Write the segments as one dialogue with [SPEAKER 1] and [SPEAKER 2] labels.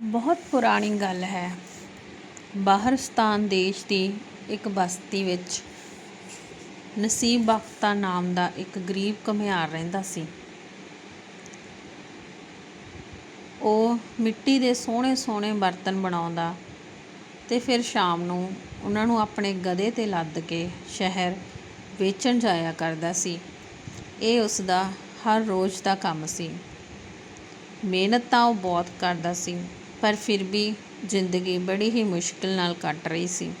[SPEAKER 1] ਬਹੁਤ ਪੁਰਾਣੀ ਗੱਲ ਹੈ। ਬਾਹਰਸਤਾਨ ਦੇਸ਼ ਦੀ ਇੱਕ ਬਸਤੀ ਵਿੱਚ ਨਸੀਬ ਬਖਤਾ ਨਾਮ ਦਾ ਇੱਕ ਗਰੀਬ ਘੁਮਿਆਰ ਰਹਿੰਦਾ ਸੀ। ਉਹ ਮਿੱਟੀ ਦੇ ਸੋਹਣੇ ਸੋਹਣੇ ਬਰਤਨ ਬਣਾਉਂਦਾ ਤੇ ਫਿਰ ਸ਼ਾਮ ਨੂੰ ਉਹਨਾਂ ਨੂੰ ਆਪਣੇ ਗਧੇ 'ਤੇ ਲੱਦ ਕੇ ਸ਼ਹਿਰ ਵੇਚਣ ਜਾਇਆ ਕਰਦਾ ਸੀ। ਇਹ ਉਸ ਦਾ ਹਰ ਰੋਜ਼ ਦਾ ਕੰਮ ਸੀ। ਮਿਹਨਤ ਤਾਂ ਉਹ ਬਹੁਤ ਕਰਦਾ ਸੀ। ਪਰ ਫਿਰ ਵੀ ਜ਼ਿੰਦਗੀ ਬੜੀ ਹੀ ਮੁਸ਼ਕਿਲ ਨਾਲ ਕੱਟ ਰਹੀ ਸੀ।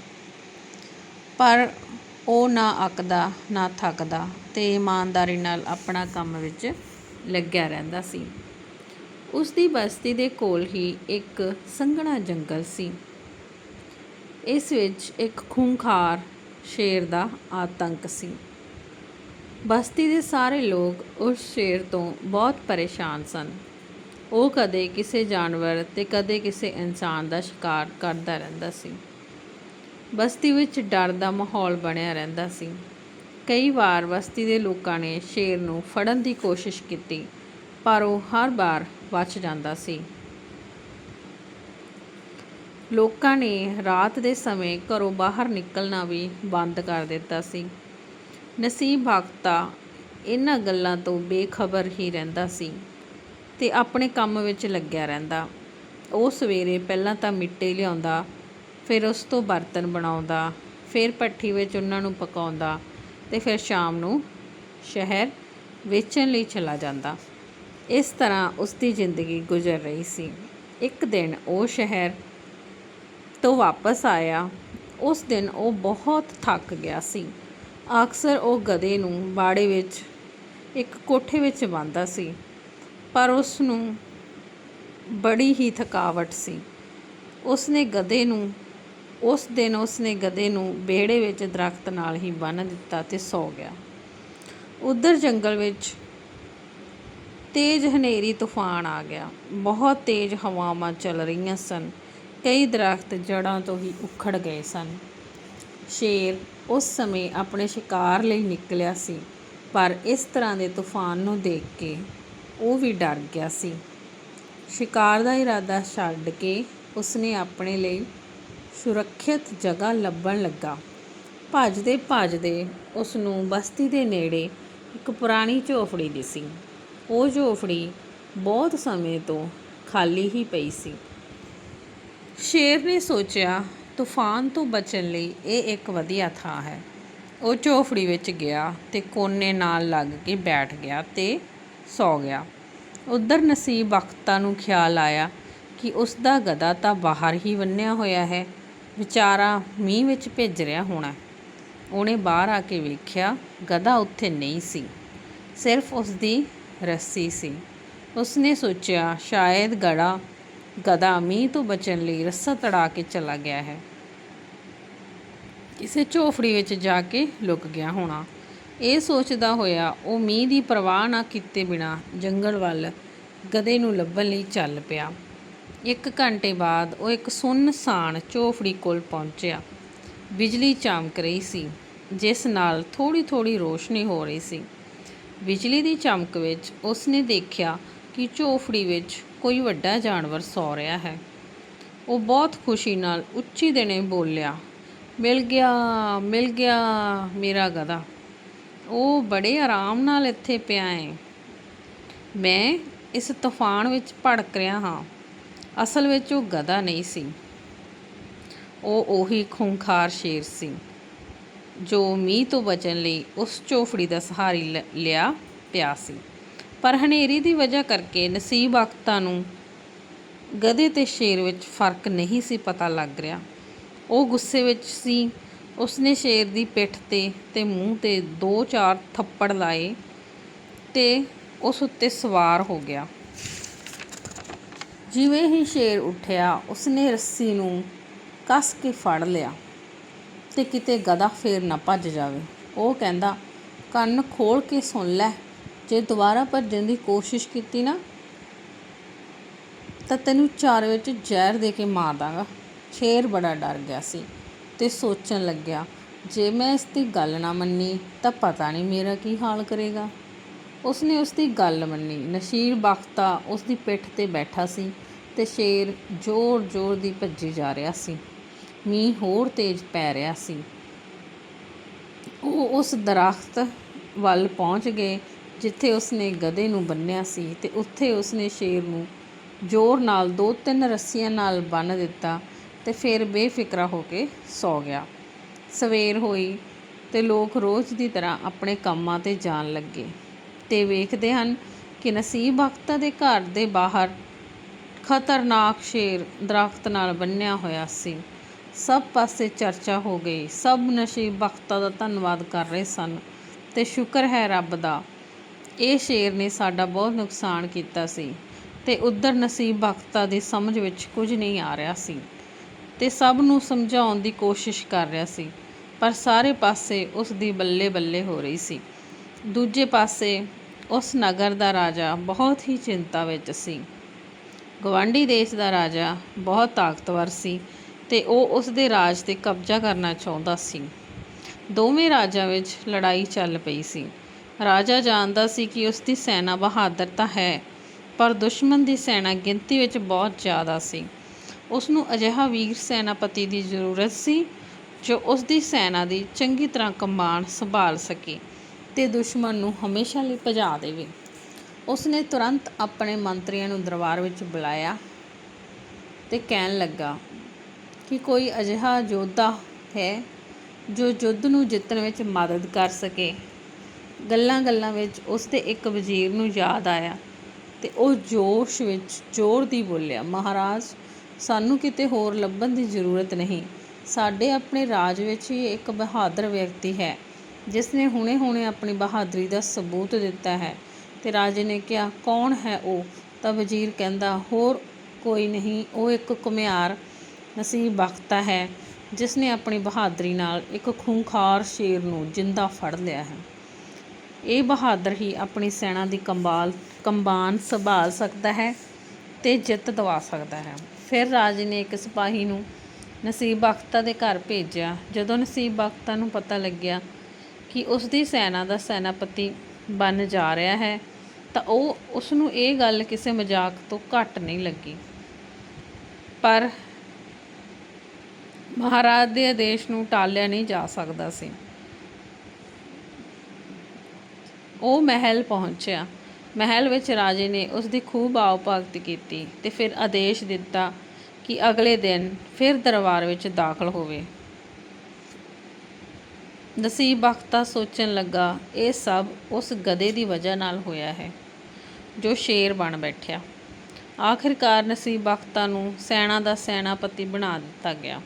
[SPEAKER 1] ਪਰ ਉਹ ਨਾ ਅੱਕਦਾ, ਨਾ ਥੱਕਦਾ ਤੇ ਇਮਾਨਦਾਰੀ ਨਾਲ ਆਪਣਾ ਕੰਮ ਵਿੱਚ ਲੱਗਿਆ ਰਹਿੰਦਾ ਸੀ। ਉਸ ਦੀ ਬਸਤੀ ਦੇ ਕੋਲ ਹੀ ਇੱਕ ਸੰਘਣਾ ਜੰਗਲ ਸੀ। ਇਸ ਵਿੱਚ ਇੱਕ ਖੂੰਖਾਰ ਸ਼ੇਰ ਦਾ ਆਤੰਕ ਸੀ। ਬਸਤੀ ਦੇ ਸਾਰੇ ਲੋਕ ਉਸ ਸ਼ੇਰ ਤੋਂ ਬਹੁਤ ਪਰੇਸ਼ਾਨ ਸਨ। ਉਹ ਕਦੇ ਕਿਸੇ ਜਾਨਵਰ ਤੇ ਕਦੇ ਕਿਸੇ ਇਨਸਾਨ ਦਾ ਸ਼ਿਕਾਰ ਕਰਦਾ ਰਹਿੰਦਾ ਸੀ। ਬਸਤੀ ਵਿੱਚ ਡਰ ਦਾ ਮਾਹੌਲ ਬਣਿਆ ਰਹਿੰਦਾ ਸੀ। ਕਈ ਵਾਰ ਬਸਤੀ ਦੇ ਲੋਕਾਂ ਨੇ ਸ਼ੇਰ ਨੂੰ ਫੜਨ ਦੀ ਕੋਸ਼ਿਸ਼ ਕੀਤੀ, ਪਰ ਉਹ ਹਰ ਵਾਰ ਬਚ ਜਾਂਦਾ ਸੀ। ਲੋਕਾਂ ਨੇ ਰਾਤ ਦੇ ਸਮੇਂ ਘਰੋਂ ਬਾਹਰ ਨਿਕਲਣਾ ਵੀ ਬੰਦ ਕਰ ਦਿੱਤਾ ਸੀ। ਨਸੀਬ ਬਖਤਾ ਇਹਨਾਂ ਗੱਲਾਂ ਤੋਂ ਬੇਖਬਰ ਹੀ ਰਹਿੰਦਾ ਸੀ। ਤੇ ਆਪਣੇ ਕੰਮ ਵਿੱਚ ਲੱਗਿਆ ਰਹਿੰਦਾ। ਉਹ ਸਵੇਰੇ ਪਹਿਲਾਂ ਤਾਂ ਮਿੱਟੀ ਲਿਆਉਂਦਾ, ਫਿਰ ਉਸ ਤੋਂ ਬਰਤਨ ਬਣਾਉਂਦਾ, ਫਿਰ ਭੱਠੀ ਵਿੱਚ ਉਹਨਾਂ ਨੂੰ ਪਕਾਉਂਦਾ ਤੇ ਫਿਰ ਸ਼ਾਮ ਨੂੰ ਸ਼ਹਿਰ ਵੇਚਣ ਲਈ ਚਲਾ ਜਾਂਦਾ। ਇਸ ਤਰ੍ਹਾਂ ਉਸ ਦੀ ਜ਼ਿੰਦਗੀ ਗੁਜ਼ਰ ਰਹੀ ਸੀ। ਇੱਕ ਦਿਨ ਉਹ ਸ਼ਹਿਰ ਤੋਂ ਵਾਪਸ ਆਇਆ। ਉਸ ਦਿਨ ਉਹ ਬਹੁਤ ਥੱਕ ਗਿਆ ਸੀ। ਅਕਸਰ ਉਹ ਗਧੇ ਨੂੰ ਬਾੜੇ ਵਿੱਚ, ਇੱਕ ਕੋਠੇ ਵਿੱਚ ਬੰਨ੍ਹਦਾ ਸੀ। ਪਰ ਉਸ ਨੂੰ ਬੜੀ ਹੀ ਥਕਾਵਟ ਸੀ। ਉਸ ਨੇ ਗਧੇ ਨੂੰ, ਉਸ ਦਿਨ ਉਸ ਨੇ ਗਧੇ ਨੂੰ ਵਿਹੜੇ ਵਿੱਚ ਦਰਖਤ ਨਾਲ ਹੀ ਬੰਨ੍ਹ ਦਿੱਤਾ ਤੇ ਸੌ ਗਿਆ। ਉਧਰ ਜੰਗਲ ਵਿੱਚ ਤੇਜ਼ ਹਨੇਰੀ ਤੂਫਾਨ ਆ ਗਿਆ। ਬਹੁਤ ਤੇਜ਼ ਹਵਾਵਾਂ ਚੱਲ ਰਹੀਆਂ ਸਨ। ਕਈ ਦਰਖਤ ਜੜ੍ਹਾਂ ਤੋਂ ਹੀ ਉਖੜ ਗਏ ਸਨ। ਸ਼ੇਰ ਉਸ ਸਮੇਂ ਆਪਣੇ ਸ਼ਿਕਾਰ ਲਈ ਨਿਕਲਿਆ ਸੀ, ਪਰ ਇਸ ਤਰ੍ਹਾਂ ਦੇ ਤੂਫਾਨ ਨੂੰ ਦੇਖ ਕੇ ਉਹ ਵੀ ਡਰ ਗਿਆ ਸੀ। ਸ਼ਿਕਾਰ ਦਾ ਇਰਾਦਾ ਛੱਡ ਕੇ ਉਸਨੇ ਆਪਣੇ ਲਈ ਸੁਰੱਖਿਅਤ ਜਗ੍ਹਾ ਲੱਭਣ ਲੱਗਾ। ਭੱਜਦੇ ਭੱਜਦੇ ਉਸ ਨੂੰ ਬਸਤੀ ਦੇ ਨੇੜੇ ਇੱਕ ਪੁਰਾਣੀ ਝੋਫੜੀ ਦਿਸੀ। ਉਹ ਝੋਫੜੀ ਬਹੁਤ ਸਮੇਂ ਤੋਂ ਖਾਲੀ ਹੀ ਪਈ ਸੀ। ਸ਼ੇਰ ਨੇ ਸੋਚਿਆ, ਤੂਫਾਨ ਤੋਂ ਬਚਣ ਲਈ ਇਹ ਇੱਕ ਵਧੀਆ ਥਾਂ ਹੈ। ਉਹ ਝੋਪੜੀ ਵਿੱਚ ਗਿਆ ਤੇ ਕੋਨੇ ਨਾਲ ਲੱਗ ਕੇ ਬੈਠ ਗਿਆ ਤੇ ਸੌ ਗਿਆ। ਉਧਰ ਨਸੀਬ ਬਖਤਾ ਨੂੰ ਖਿਆਲ ਆਇਆ ਕਿ ਉਸ ਦਾ ਗਧਾ ਤਾਂ ਬਾਹਰ ਹੀ ਬੰਨਿਆ ਹੋਇਆ ਹੈ। ਵਿਚਾਰਾ ਮੀਂਹ ਵਿੱਚ ਭਿੱਜ ਰਿਹਾ ਹੋਣਾ। ਉਹਨੇ ਬਾਹਰ ਆ ਕੇ ਵੇਖਿਆ, ਗਧਾ ਉੱਥੇ ਨਹੀਂ ਸੀ। ਸਿਰਫ ਉਸ ਦੀ ਰੱਸੀ ਸੀ। ਉਸਨੇ ਸੋਚਿਆ, ਸ਼ਾਇਦ ਗੜਾ, ਗਧਾ ਮੀਂਹ ਤੋਂ ਬਚਣ ਲਈ ਰੱਸਾ ਤੜਾ ਕੇ ਚਲਾ ਗਿਆ ਹੈ। ਕਿਸੇ ਝੋਫੜੀ ਵਿੱਚ ਜਾ ਕੇ ਲੁਕ ਗਿਆ ਹੋਣਾ। ਇਹ ਸੋਚਦਾ ਹੋਇਆ, ਉਹ ਮੀਂਹ ਦੀ ਪਰਵਾਹ ਨਾ ਕੀਤੇ ਬਿਨਾ ਜੰਗਲ ਵੱਲ ਗਧੇ ਨੂੰ ਲੱਭਣ ਲਈ ਚੱਲ ਪਿਆ। ਇੱਕ ਘੰਟੇ ਬਾਅਦ ਉਹ ਇੱਕ ਸੁੰਨਸਾਨ ਝੋਫੜੀ ਕੋਲ ਪਹੁੰਚਿਆ। ਬਿਜਲੀ ਚਮਕ ਰਹੀ ਸੀ, ਜਿਸ ਨਾਲ ਥੋੜੀ ਥੋੜੀ ਰੋਸ਼ਨੀ ਹੋ ਰਹੀ ਸੀ। ਬਿਜਲੀ ਦੀ ਚਮਕ ਵਿੱਚ ਉਸਨੇ ਦੇਖਿਆ ਕਿ ਝੋਫੜੀ ਵਿੱਚ ਕੋਈ ਵੱਡਾ ਜਾਨਵਰ ਸੌ ਰਿਹਾ ਹੈ। ਉਹ ਬਹੁਤ ਖੁਸ਼ੀ ਨਾਲ ਉੱਚੀ ਦੇਣੇ ਬੋਲਿਆ, ਮਿਲ ਗਿਆ ਮਿਲ ਗਿਆ ਮੇਰਾ ਗਧਾ। ਉਹ ਬੜੇ ਆਰਾਮ ਨਾਲ ਇੱਥੇ ਪਿਆ ਹੈ ਮੈਂ ਇਸ ਤੂਫਾਨ ਵਿੱਚ ਭੜਕ ਰਿਹਾ ਹਾਂ। ਅਸਲ ਵਿੱਚ ਉਹ ਗਧਾ ਨਹੀਂ ਸੀ। ਉਹ ਉਹੀ ਖੂੰਖਾਰ ਸ਼ੇਰ ਸੀ, ਜੋ ਮੀਂਹ ਤੋਂ ਬਚਣ ਲਈ ਉਸ ਝੋਫੜੀ ਦਾ ਸਹਾਰਾ ਲਿਆ ਪਿਆ ਸੀ। ਪਰ ਹਨੇਰੀ ਦੀ ਵਜ੍ਹਾ ਕਰਕੇ ਨਸੀਬ ਅਖਤਾ ਨੂੰ ਗਧੇ ਤੇ ਸ਼ੇਰ ਵਿੱਚ ਫ਼ਰਕ ਨਹੀਂ ਸੀ ਪਤਾ ਲੱਗ ਰਿਹਾ। ਉਹ ਗੁੱਸੇ ਵਿੱਚ ਸੀ ਉਸਨੇ ਸ਼ੇਰ ਦੀ ਪਿੱਠ ਤੇ ਤੇ ਮੂੰਹ ਤੇ ਦੋ ਚਾਰ ਥੱਪੜ ਲਾਏ ਤੇ ਉਸ ਉੱਤੇ ਸਵਾਰ ਹੋ ਗਿਆ। ਜਿਵੇਂ ਹੀ ਸ਼ੇਰ ਉੱਠਿਆ, ਉਸਨੇ ਰੱਸੀ ਨੂੰ ਕੱਸ ਕੇ ਫੜ ਲਿਆ ਤੇ ਕਿਤੇ ਗਧਾ ਫੇਰ ਨਾ ਭੱਜ ਜਾਵੇ। ਉਹ ਕਹਿੰਦਾ, ਕੰਨ ਖੋਲ ਕੇ ਸੁਣ ਲੈ, ਜੇ ਦੁਬਾਰਾ ਭੱਜਣ ਦੀ ਕੋਸ਼ਿਸ਼ ਕੀਤੀ ਨਾ, ਤਾਂ ਤੈਨੂੰ ਚਾਰ ਵਿੱਚ ਜ਼ਹਿਰ ਦੇ ਕੇ ਮਾਰ ਦਾਂਗਾ। ਸ਼ੇਰ ਬੜਾ ਡਰ ਗਿਆ ਸੀ। ਤੇ ਸੋਚਣ ਲੱਗਿਆ, ਜੇ ਮੈਂ ਇਸ ਦੀ ਗੱਲ ਨਾ ਮੰਨੀ ਤਾਂ ਪਤਾ ਨਹੀਂ ਮੇਰਾ ਕੀ ਹਾਲ ਕਰੇਗਾ। ਉਸਨੇ ਉਸ ਦੀ ਗੱਲ ਮੰਨੀ। ਨਸ਼ੀਰ ਬਖਤਾ ਉਸ ਦੀ ਪਿੱਠ ਤੇ ਬੈਠਾ ਸੀ ਤੇ ਸ਼ੇਰ ਜ਼ੋਰ-ਜ਼ੋਰ ਦੀ ਭੱਜੀ ਜਾ ਰਿਹਾ ਸੀ। ਮੀਂਹ ਹੋਰ ਤੇਜ਼ ਪੈ ਰਿਹਾ ਸੀ। ਉਹ ਉਸ ਦਰਖਤ ਵੱਲ ਪਹੁੰਚ ਗਏ, ਜਿੱਥੇ ਉਸਨੇ ਗਧੇ ਨੂੰ ਬੰਨ੍ਹਿਆ ਸੀ ਤੇ ਉੱਥੇ ਉਸਨੇ ਸ਼ੇਰ ਨੂੰ ਜ਼ੋਰ ਨਾਲ ਦੋ ਤਿੰਨ ਰੱਸੀਆਂ ਨਾਲ ਬੰਨ੍ਹ ਦਿੱਤਾ ਤੇ ਫਿਰ ਬੇਫਿਕਰਾ ਹੋ ਕੇ ਸੌ ਗਿਆ। ਸਵੇਰ ਹੋਈ ਤੇ ਲੋਕ ਰੋਜ਼ ਦੀ ਤਰ੍ਹਾਂ ਆਪਣੇ ਕੰਮਾਂ ਤੇ ਜਾਣ ਲੱਗੇ ਤੇ ਵੇਖਦੇ ਹਨ ਕਿ ਨਸੀਬ ਬਖਤਾ ਦੇ ਘਰ ਦੇ ਬਾਹਰ ਖਤਰਨਾਕ ਸ਼ੇਰ ਦਰਖਤ ਨਾਲ ਬੰਨਿਆ ਹੋਇਆ ਸੀ। ਸਭ ਪਾਸੇ ਚਰਚਾ ਹੋ ਗਈ। ਸਭ ਨਸੀਬ ਬਖਤਾ ਦਾ ਧੰਨਵਾਦ ਕਰ ਰਹੇ ਸਨ ਤੇ ਸ਼ੁਕਰ ਹੈ ਰੱਬ ਦਾ। ਇਹ ਸ਼ੇਰ ਨੇ ਸਾਡਾ ਬਹੁਤ ਨੁਕਸਾਨ ਕੀਤਾ ਸੀ ਤੇ ਉਧਰ ਨਸੀਬ ਬਖਤਾ ਦੀ ਸਮਝ ਵਿੱਚ ਕੁਝ ਨਹੀਂ ਆ ਰਿਹਾ ਸੀ। ਤੇ ਸਭ ਨੂੰ ਸਮਝਾਉਣ ਦੀ ਕੋਸ਼ਿਸ਼ ਕਰ ਰਿਹਾ ਸੀ, ਪਰ ਸਾਰੇ ਪਾਸੇ ਉਸ ਦੀ ਬੱਲੇ ਬੱਲੇ ਹੋ ਰਹੀ ਸੀ। ਦੂਜੇ ਪਾਸੇ ਉਸ ਨਗਰ ਦਾ ਰਾਜਾ ਬਹੁਤ ਹੀ ਚਿੰਤਾ ਵਿੱਚ ਸੀ। ਗਵਾਂਢੀ ਦੇਸ਼ ਦਾ ਰਾਜਾ ਬਹੁਤ ਤਾਕਤਵਰ ਸੀ ਤੇ ਉਹ ਉਸ ਦੇ ਰਾਜ ਤੇ ਕਬਜ਼ਾ ਕਰਨਾ ਚਾਹੁੰਦਾ ਸੀ। ਦੋਵੇਂ ਰਾਜਾਂ ਵਿੱਚ ਲੜਾਈ ਚੱਲ ਪਈ ਸੀ। ਰਾਜਾ ਜਾਣਦਾ ਸੀ ਕਿ ਉਸ ਦੀ ਸੈਨਾ ਬਹਾਦਰ ਤਾਂ ਹੈ, ਪਰ ਦੁਸ਼ਮਣ ਦੀ ਸੈਨਾ ਗਿਣਤੀ ਵਿੱਚ ਬਹੁਤ ਜ਼ਿਆਦਾ ਸੀ। ਉਸ ਨੂੰ ਅਜਿਹਾ ਵੀਰ ਸੈਨਾਪਤੀ ਦੀ ਜ਼ਰੂਰਤ ਸੀ, ਜੋ ਉਸ ਦੀ ਸੈਨਾ ਦੀ ਚੰਗੀ ਤਰ੍ਹਾਂ ਕਮਾਨ ਸੰਭਾਲ ਸਕੇ ਤੇ ਦੁਸ਼ਮਣ ਨੂੰ ਹਮੇਸ਼ਾ ਲਈ ਭਜਾ ਦੇਵੇ। ਉਸ ਨੇ ਤੁਰੰਤ ਆਪਣੇ ਮੰਤਰੀਆਂ ਨੂੰ ਦਰਬਾਰ ਵਿੱਚ ਬੁਲਾਇਆ ਤੇ ਕਹਿਣ ਲੱਗਾ ਕਿ ਕੋਈ ਅਜਿਹਾ ਯੋਧਾ ਹੈ ਜੋ ਯੁੱਧ ਨੂੰ ਜਿੱਤਣ ਵਿੱਚ ਮਦਦ ਕਰ ਸਕੇ। ਗੱਲਾਂ-ਗੱਲਾਂ ਵਿੱਚ ਉਸ ਦੇ ਇੱਕ ਵਜ਼ੀਰ ਨੂੰ ਯਾਦ ਆਇਆ ਤੇ ਉਹ ਜੋਸ਼ ਵਿੱਚ ਜ਼ੋਰ ਦੀ ਬੋਲਿਆ, ਮਹਾਰਾਜ ਸਾਨੂੰ ਕਿਤੇ ਹੋਰ ਲੱਭਣ ਦੀ ਜ਼ਰੂਰਤ ਨਹੀਂ। ਸਾਡੇ ਆਪਣੇ ਰਾਜ ਵਿੱਚ ਹੀ ਇੱਕ ਬਹਾਦਰ ਵਿਅਕਤੀ ਹੈ, ਜਿਸ ਨੇ ਹੁਣੇ-ਹੁਣੇ ਆਪਣੀ ਬਹਾਦਰੀ ਦਾ ਸਬੂਤ ਦਿੱਤਾ ਹੈ ਤੇ ਰਾਜੇ ਨੇ ਕਿਹਾ, ਕੌਣ ਹੈ ਉਹ? ਤਾਂ ਵਜ਼ੀਰ ਕਹਿੰਦਾ, ਹੋਰ ਕੋਈ ਨਹੀਂ, ਉਹ ਇੱਕ ਘੁਮਿਆਰ ਨਸੀਬ ਬਖਤਾ ਹੈ, ਜਿਸ ਨੇ ਆਪਣੀ ਬਹਾਦਰੀ ਨਾਲ ਇੱਕ ਖੂੰਖਾਰ ਸ਼ੇਰ ਨੂੰ ਜਿੰਦਾ ਫੜ ਲਿਆ ਹੈ। ਇਹ ਬਹਾਦਰ ਹੀ ਆਪਣੀ ਸੈਨਾ ਦੀ ਕੰਬਾਲ, ਕੰਬਾਨ ਸੰਭਾਲ ਸਕਦਾ ਹੈ ਤੇ ਜਿੱਤ ਦਿਵਾ ਸਕਦਾ ਹੈ। ਫਿਰ ਰਾਜੇ ਨੇ ਇੱਕ ਸਿਪਾਹੀ ਨੂੰ ਨਸੀਬ ਬਖਤਾ ਦੇ ਘਰ ਭੇਜਿਆ। ਜਦੋਂ ਨਸੀਬ ਬਖਤਾ ਨੂੰ ਪਤਾ ਲੱਗਿਆ ਕਿ ਉਸ ਦੀ ਸੈਨਾ ਦਾ ਸੈਨਾਪਤੀ ਬਣ ਜਾ ਰਿਹਾ ਹੈ, ਤਾਂ ਉਹ ਉਸ ਨੂੰ ਇਹ ਗੱਲ ਕਿਸੇ ਮਜ਼ਾਕ ਤੋਂ ਘੱਟ ਨਹੀਂ ਲੱਗੀ। ਪਰ ਮਹਾਰਾਜ ਦੇ ਆਦੇਸ਼ ਨੂੰ ਟਾਲਿਆ ਨਹੀਂ ਜਾ ਸਕਦਾ ਸੀ। ਉਹ ਮਹਿਲ ਪਹੁੰਚਿਆ। ਮਹਿਲ ਵਿੱਚ ਰਾਜੇ ਨੇ ਉਸ ਦੀ ਖੂਬ ਆਓ ਭਗਤ ਕੀਤੀ ਤੇ ਫਿਰ ਆਦੇਸ਼ ਦਿੱਤਾ ਕਿ ਅਗਲੇ ਦਿਨ ਫਿਰ ਦਰਬਾਰ ਵਿੱਚ ਦਾਖਲ ਹੋਵੇ। ਨਸੀਬ ਬਖਤਾ ਸੋਚਣ ਲੱਗਾ, ਇਹ ਸਭ ਉਸ ਗਧੇ ਦੀ ਵਜ੍ਹਾ ਨਾਲ ਹੋਇਆ ਹੈ, ਜੋ ਸ਼ੇਰ ਬਣ ਬੈਠਿਆ। ਆਖਿਰਕਾਰ ਨਸੀਬ ਬਖਤਾ ਨੂੰ ਸੈਨਾ ਦਾ ਸੈਨਾਪਤੀ ਬਣਾ ਦਿੱਤਾ ਗਿਆ।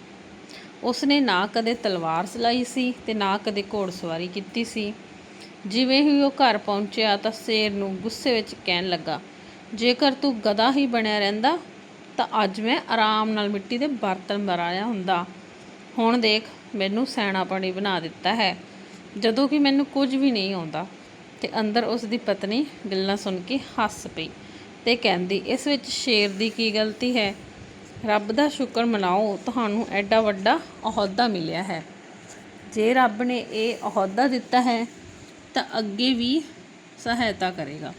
[SPEAKER 1] ਉਸਨੇ ਨਾ ਕਦੇ ਤਲਵਾਰ ਚਲਾਈ ਸੀ ਤੇ ਨਾ ਕਦੇ ਘੋੜਸਵਾਰੀ ਕੀਤੀ ਸੀ। ਜਿਵੇਂ ਹੀ ਉਹ ਘਰ ਪਹੁੰਚਿਆ ਤਾਂ ਸ਼ੇਰ ਨੂੰ ਗੁੱਸੇ ਵਿੱਚ ਕਹਿਣ ਲੱਗਾ, ਜੇਕਰ ਤੂੰ ਗਧਾ ਹੀ ਬਣਿਆ ਰਹਿੰਦਾ, ਤਾਂ ਅੱਜ ਮੈਂ ਆਰਾਮ ਨਾਲ ਮਿੱਟੀ ਦੇ ਬਰਤਨ ਬਣਾਇਆ ਹੁੰਦਾ। ਹੁਣ ਦੇਖ, ਮੈਨੂੰ ਸੈਣਾ ਪਾਣੀ ਬਣਾ ਦਿੱਤਾ ਹੈ। ਜਦੋਂ ਕਿ ਮੈਨੂੰ ਕੁਝ ਵੀ ਨਹੀਂ ਆਉਂਦਾ। ਤੇ ਅੰਦਰ ਉਸ ਦੀ ਪਤਨੀ ਗੱਲਾਂ ਸੁਣ ਕੇ ਹੱਸ ਪਈ ਤੇ ਕਹਿੰਦੀ, ਇਸ ਵਿੱਚ ਸ਼ੇਰ ਦੀ ਕੀ ਗਲਤੀ ਹੈ? ਰੱਬ ਦਾ ਸ਼ੁਕਰ ਮਨਾਓ, ਤੁਹਾਨੂੰ ਐਡਾ ਵੱਡਾ ਅਹੁਦਾ ਮਿਲਿਆ ਹੈ। ਜੇ ਰੱਬ ਨੇ ਇਹ ਅਹੁਦਾ ਦਿੱਤਾ ਹੈ ਤਾਂ ਅੱਗੇ ਵੀ ਸਹਾਇਤਾ ਕਰੇਗਾ।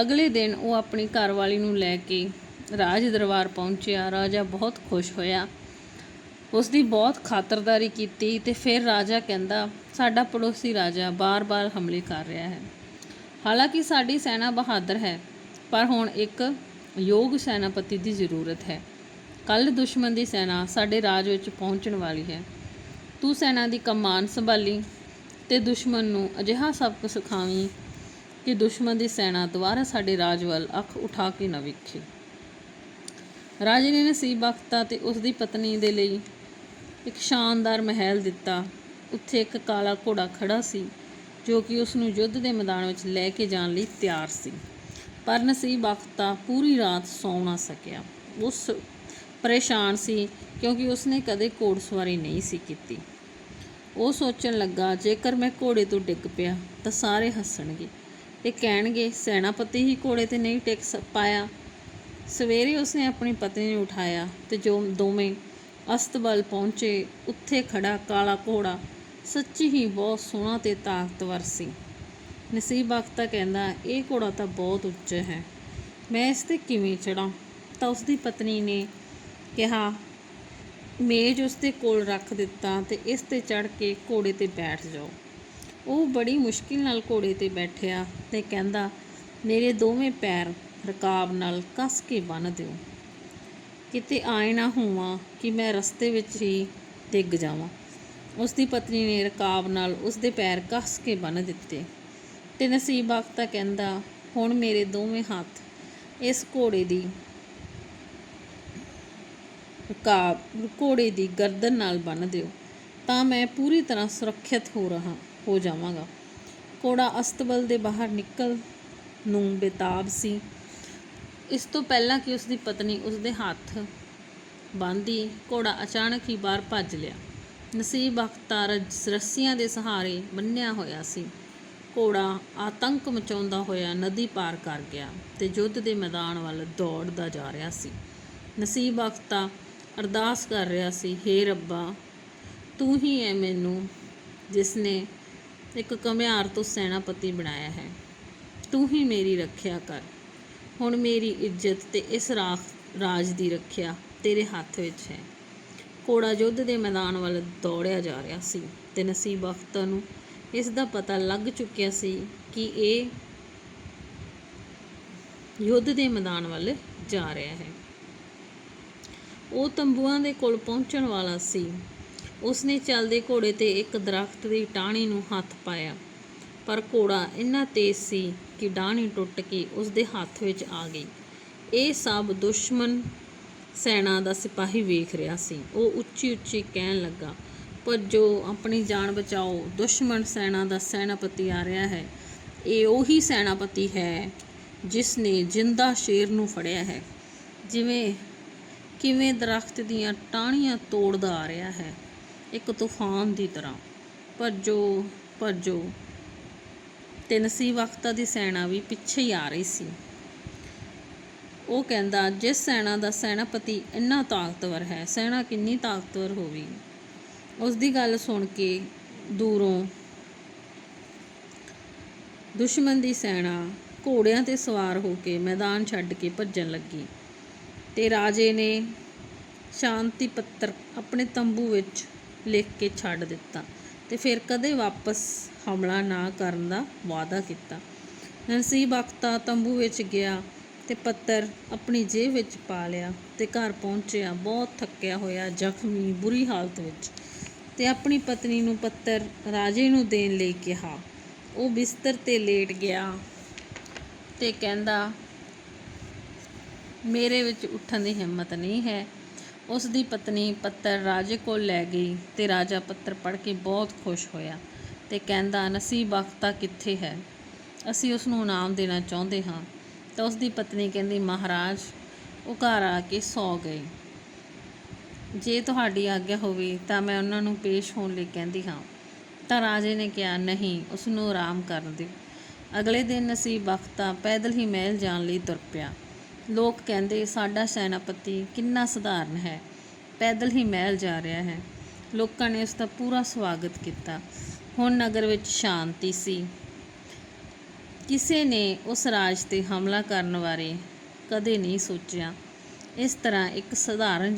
[SPEAKER 1] ਅਗਲੇ ਦਿਨ ਉਹ ਆਪਣੀ ਘਰਵਾਲੀ ਨੂੰ ਲੈ ਕੇ ਰਾਜ ਦਰਬਾਰ ਪਹੁੰਚਿਆ। ਰਾਜਾ ਬਹੁਤ ਖੁਸ਼ ਹੋਇਆ। ਉਸ ਦੀ ਬਹੁਤ ਖਾਤਰਦਾਰੀ ਕੀਤੀ ਤੇ ਫਿਰ ਰਾਜਾ ਕਹਿੰਦਾ, ਸਾਡਾ ਪੜੋਸੀ ਰਾਜਾ ਬਾਰ-ਬਾਰ ਹਮਲੇ ਕਰ ਰਿਹਾ ਹੈ। ਹਾਲਾਂਕਿ ਸਾਡੀ ਸੈਨਾ ਬਹਾਦਰ ਹੈ, ਪਰ ਹੁਣ ਇੱਕ ਯੋਗ ਸੈਨਾਪਤੀ ਦੀ ਜ਼ਰੂਰਤ ਹੈ। ਕੱਲ ਦੁਸ਼ਮਣ ਦੀ ਸੈਨਾ ਸਾਡੇ ਰਾਜ ਵਿੱਚ ਪਹੁੰਚਣ ਵਾਲੀ ਹੈ। ਤੂੰ ਸੈਨਾ ਦੀ ਕਮਾਨ ਸੰਭਾਲੀ। ਤੇ ਦੁਸ਼ਮਣ ਨੂੰ ਅਜਿਹਾ ਸਬਕ ਸਿਖਾਵੀਂ ਕਿ ਦੁਸ਼ਮਣ ਦੀ ਸੈਨਾ ਦੁਬਾਰਾ ਸਾਡੇ ਰਾਜ ਵੱਲ ਅੱਖ ਉਠਾ ਕੇ ਨਾ ਵੇਖੇ। ਰਾਜੇ ਨੇ ਨਸੀਬ ਬਖਤਾ ਤੇ ਉਸ ਦੀ ਪਤਨੀ ਦੇ ਲਈ ਇੱਕ ਸ਼ਾਨਦਾਰ ਮਹਿਲ ਦਿੱਤਾ। ਉੱਥੇ ਇੱਕ ਕਾਲਾ ਘੋੜਾ ਖੜਾ ਸੀ, ਜੋ ਕਿ ਉਸ ਨੂੰ ਯੁੱਧ ਦੇ ਮੈਦਾਨ ਵਿੱਚ ਲੈ ਕੇ ਜਾਣ ਲਈ ਤਿਆਰ ਸੀ। ਪਰ ਨਸੀਬ ਬਖਤਾ ਪੂਰੀ ਰਾਤ ਸੌ ਨਾ ਸਕਿਆ। ਉਸ ਪਰੇਸ਼ਾਨ ਸੀ ਕਿਉਂਕਿ ਉਸਨੇ ਕਦੇ ਘੋੜਸਵਾਰੀ ਨਹੀਂ ਸੀ ਕੀਤੀ। ਉਹ ਸੋਚਣ ਲੱਗਾ, ਜੇਕਰ ਮੈਂ ਘੋੜੇ ਤੋਂ ਡਿੱਗ ਪਿਆ, ਤਾਂ ਸਾਰੇ ਹੱਸਣਗੇ ਤੇ ਕਹਿਣਗੇ, ਸੈਨਾਪਤੀ ਹੀ ਘੋੜੇ ਤੇ ਨਹੀਂ ਟਿਕ ਸ- ਪਾਇਆ। ਸਵੇਰੇ ਉਸਨੇ ਆਪਣੀ ਪਤਨੀ ਨੂੰ ਉਠਾਇਆ ਤੇ ਜੋ ਦੋਵੇਂ ਅਸਤਬਲ ਪਹੁੰਚੇ, ਉੱਥੇ ਖੜਾ ਕਾਲਾ ਘੋੜਾ ਸੱਚੀ ਹੀ ਬਹੁਤ ਸੋਹਣਾ ਤੇ ਤਾਕਤਵਰ ਸੀ। ਨਸੀਬ ਬਖਤਾ ਕਹਿੰਦਾ, ਇਹ ਘੋੜਾ ਤਾਂ ਬਹੁਤ ਉੱਚਾ ਹੈ। ਮੈਂ ਇਸ ਤੇ ਕਿਵੇਂ ਚੜਾਂ ਤਾਂ ਉਸਦੀ ਪਤਨੀ ਨੇ ਕਿਹਾ ਮੇਜ਼ ਉਸਦੇ ਕੋਲ ਰੱਖ ਦਿੱਤਾ ਤੇ ਇਸ ਤੇ ਚੜ ਕੇ ਘੋੜੇ ਤੇ ਬੈਠ ਜਾਓ। ਉਹ ਬੜੀ ਮੁਸ਼ਕਿਲ ਨਾਲ ਘੋੜੇ ਤੇ ਬੈਠਿਆ ਤੇ ਕਹਿੰਦਾ, ਮੇਰੇ ਦੋਵੇਂ ਪੈਰ ਰਕਾਬ ਨਾਲ ਕੱਸ ਕੇ ਬੰਨ੍ਹ ਦਿਓ। ਕਿਤੇ ਆਏ ਨਾ ਹੋਵਾਂ ਕਿ ਮੈਂ ਰਸਤੇ ਵਿੱਚ ਹੀ ਡਿੱਗ ਜਾਵਾਂ। ਉਸ ਦੀ ਪਤਨੀ ਨੇ ਰਕਾਬ ਨਾਲ ਉਸ ਦੇ ਪੈਰ ਕੱਸ ਕੇ ਬੰਨ੍ਹ ਦਿੱਤੇ। ਤੇ ਨਸੀਬ ਆਖਤਾ ਕਹਿੰਦਾ, ਹੁਣ ਮੇਰੇ ਦੋਵੇਂ ਹੱਥ ਇਸ ਘੋੜੇ ਦੀ ਰਕਾਬ ਘੋੜੇ ਦੀ ਗਰਦਨ ਨਾਲ ਬੰਨ੍ਹ ਦਿਓ, ਤਾਂ ਮੈਂ ਪੂਰੀ ਤਰ੍ਹਾਂ ਸੁਰੱਖਿਅਤ ਹੋ ਰਹਾ, ਹੋ ਜਾਵਾਂਗਾ। ਘੋੜਾ ਅਸਤਬਲ ਦੇ ਬਾਹਰ ਨਿਕਲ ਨੂੰ ਬੇਤਾਬ ਸੀ। ਇਸ ਤੋਂ ਪਹਿਲਾਂ ਕਿ ਉਸ ਦੀ ਪਤਨੀ ਉਸ ਦੇ ਹੱਥ ਬੰਨ੍ਹਦੀ, ਘੋੜਾ ਅਚਾਨਕ ਹੀ ਬਾਹਰ ਭੱਜ ਲਿਆ। ਨਸੀਬ ਅਖਤਾਰ ਰੱਸੀਆਂ ਦੇ ਸਹਾਰੇ ਬੰਨਿਆ ਹੋਇਆ ਸੀ। ਘੋੜਾ ਆਤੰਕ ਮਚਾਉਂਦਾ ਹੋਇਆ ਨਦੀ ਪਾਰ ਕਰ ਗਿਆ ਤੇ ਯੁੱਧ ਦੇ ਮੈਦਾਨ ਵੱਲ ਦੌੜਦਾ ਜਾ ਰਿਹਾ ਸੀ। ਨਸੀਬ ਅਖਤਾ ਅਰਦਾਸ ਕਰ ਰਿਹਾ ਸੀ, ਹੇ ਰੱਬਾ, ਤੂੰ ਹੀ ਹੈ ਮੈਨੂੰ ਜਿਸ ਨੇ ਇੱਕ ਕਮਿਆਰ ਤੋਂ ਸੈਨਾਪਤੀ ਬਣਾਇਆ ਹੈ। ਤੂੰ ਹੀ ਮੇਰੀ ਰੱਖਿਆ ਕਰ। ਹੁਣ ਮੇਰੀ ਇੱਜ਼ਤ ਤੇ ਇਸ ਰਾਖ, ਰਾਜ ਦੀ ਰੱਖਿਆ ਤੇਰੇ ਹੱਥ ਵਿੱਚ ਹੈ। ਘੋੜਾ ਯੁੱਧ ਦੇ ਮੈਦਾਨ ਵੱਲ ਦੌੜਿਆ ਜਾ ਰਿਹਾ ਸੀ ਤੇ ਨਸੀਬ ਅਖਤਰ ਨੂੰ ਇਸ ਦਾ ਪਤਾ ਲੱਗ ਚੁੱਕਿਆ ਸੀ ਕਿ ਇਹ ਯੁੱਧ ਦੇ ਮੈਦਾਨ ਵੱਲ ਜਾ ਰਿਹਾ ਹੈ। ਉਹ ਤੰਬੂਆਂ ਦੇ ਕੋਲ ਪਹੁੰਚਣ ਵਾਲਾ ਸੀ। ਉਸਨੇ ਚੱਲਦੇ ਘੋੜੇ ਤੇ ਇੱਕ ਦਰਖਤ ਦੀ ਟਾਹਣੀ ਨੂੰ ਹੱਥ ਪਾਇਆ। ਪਰ ਘੋੜਾ ਇੰਨਾ ਤੇਜ਼ ਸੀ ਕਿ ਡਾਹਣੀ ਟੁੱਟ ਕੇ ਉਸਦੇ ਹੱਥ ਵਿੱਚ ਆ ਗਈ। ਇਹ ਸਭ ਦੁਸ਼ਮਣ ਸੈਨਾ ਦਾ ਸਿਪਾਹੀ ਵੇਖ ਰਿਹਾ ਸੀ। ਉਹ ਉੱਚੀ ਉੱਚੀ ਕਹਿਣ ਲੱਗਾ ਭੱਜੋ ਆਪਣੀ ਜਾਨ ਬਚਾਓ, ਦੁਸ਼ਮਣ ਸੈਨਾ ਦਾ ਸੈਨਾਪਤੀ ਆ ਰਿਹਾ ਹੈ, ਇਹ ਉਹੀ ਸੈਨਾਪਤੀ ਹੈ ਜਿਸ ਨੇ ਜਿੰਦਾ ਸ਼ੇਰ ਨੂੰ ਫੜਿਆ ਹੈ। ਜਿਵੇਂ ਕਿਵੇਂ ਦਰਖਤ ਦੀਆਂ ਟਾਹਣੀਆਂ ਤੋੜਦਾ ਆ ਰਿਹਾ ਹੈ? ਇੱਕ ਤੂਫਾਨ ਦੀ ਤਰ੍ਹਾਂ। ਭੱਜੋ ਭੱਜੋ। ਤੇ ਨਸੀਬ ਅਖਤਾ ਦੀ ਸੈਨਾ ਵੀ ਪਿੱਛੇ ਹੀ ਆ ਰਹੀ ਸੀ। ਉਹ ਕਹਿੰਦਾ, ਜਿਸ ਸੈਨਾ ਦਾ ਸੈਨਾਪਤੀ ਇੰਨਾ ਤਾਕਤਵਰ ਹੈ, ਸੈਨਾ ਕਿੰਨੀ ਤਾਕਤਵਰ ਹੋਵੇ? ਉਸ ਦੀ ਗੱਲ ਸੁਣ ਕੇ ਦੂਰੋਂ ਦੁਸ਼ਮਣ ਦੀ ਸੈਨਾ ਘੋੜਿਆਂ ਤੇ ਸਵਾਰ ਹੋ ਕੇ ਮੈਦਾਨ ਛੱਡ ਕੇ ਭੱਜਣ ਲੱਗੀ। ਤੇ ਰਾਜੇ ਨੇ ਸ਼ਾਂਤੀ ਪੱਤਰ ਆਪਣੇ ਤੰਬੂ ਵਿੱਚ ਲਿਖ ਕੇ ਛੱਡ ਦਿੱਤਾ ਤੇ ਫਿਰ ਕਦੇ ਵਾਪਸ ਹਮਲਾ ਨਾ ਕਰਨ ਦਾ ਵਾਅਦਾ ਕੀਤਾ। ਨਸੀਬ ਅਖਤਾ ਤੰਬੂ ਵਿੱਚ ਗਿਆ ਤੇ ਪੱਤਰ ਆਪਣੀ ਜੇਬ ਵਿੱਚ ਪਾ ਲਿਆ ਤੇ ਘਰ ਪਹੁੰਚਿਆ ਬਹੁਤ ਥੱਕਿਆ ਹੋਇਆ ਜ਼ਖਮੀ ਬੁਰੀ ਹਾਲਤ ਵਿੱਚ ਤੇ ਆਪਣੀ ਪਤਨੀ ਨੂੰ ਪੱਤਰ ਰਾਜੇ ਨੂੰ ਦੇਣ ਲਈ ਕਿਹਾ। ਉਹ ਬਿਸਤਰ ਤੇ ਲੇਟ ਗਿਆ ਤੇ ਕਹਿੰਦਾ ਮੇਰੇ ਵਿੱਚ ਉੱਠਣ ਦੀ ਹਿੰਮਤ ਨਹੀਂ ਹੈ। ਉਸ ਦੀ ਪਤਨੀ ਪੱਤਰ ਰਾਜੇ ਕੋਲ ਲੈ ਗਈ ਤੇ ਰਾਜਾ ਪੱਤਰ ਪੜ੍ਹ ਕੇ ਬਹੁਤ ਖੁਸ਼ ਹੋਇਆ ਤੇ ਕਹਿੰਦਾ, ਨਸੀਬ ਅਖਤਾ ਕਿੱਥੇ ਹੈ? ਅਸੀਂ ਉਸ ਨੂੰ ਇਨਾਮ ਦੇਣਾ ਚਾਹੁੰਦੇ ਹਾਂ। ਤਾਂ ਉਸ ਦੀ ਪਤਨੀ ਕਹਿੰਦੀ, ਮਹਾਰਾਜ, ਉਹ ਘਰ ਆ ਕੇ ਸੌ ਗਏ ਜੇ ਤੁਹਾਡੀ ਆਗਿਆ ਹੋਵੇ ਤਾਂ ਮੈਂ ਉਹਨਾਂ ਨੂੰ ਪੇਸ਼ ਹੋਣ ਲਈ ਕਹਿੰਦੀ ਹਾਂ। ਤਾਂ ਰਾਜੇ ਨੇ ਕਿਹਾ, ਨਹੀਂ, ਉਸ ਨੂੰ ਆਰਾਮ ਕਰਨ ਦਿਓ। ਅਗਲੇ ਦਿਨ ਨਸੀਬ ਅਖਤਾ ਪੈਦਲ ਹੀ ਮਹਿਲ ਜਾਣ ਲਈ ਤੁਰ ਪਿਆ। ਲੋਕ ਕਹਿੰਦੇ ਸਾਡਾ ਸੈਨਾਪਤੀ ਕਿੰਨਾ ਸਧਾਰਨ ਹੈ, ਪੈਦਲ ਹੀ ਮਹਿਲ ਜਾ ਰਿਹਾ ਹੈ। ਲੋਕਾਂ ਨੇ ਉਸ ਦਾ ਪੂਰਾ ਸਵਾਗਤ ਕੀਤਾ। ਹੁਣ ਨਗਰ ਵਿੱਚ ਸ਼ਾਂਤੀ ਸੀ। ਕਿਸੇ ਨੇ ਉਸ ਰਾਜ ਤੇ ਹਮਲਾ ਕਰਨ ਬਾਰੇ ਕਦੇ ਨਹੀਂ ਸੋਚਿਆ। ਇਸ ਤਰ੍ਹਾਂ ਇੱਕ ਸਧਾਰਨ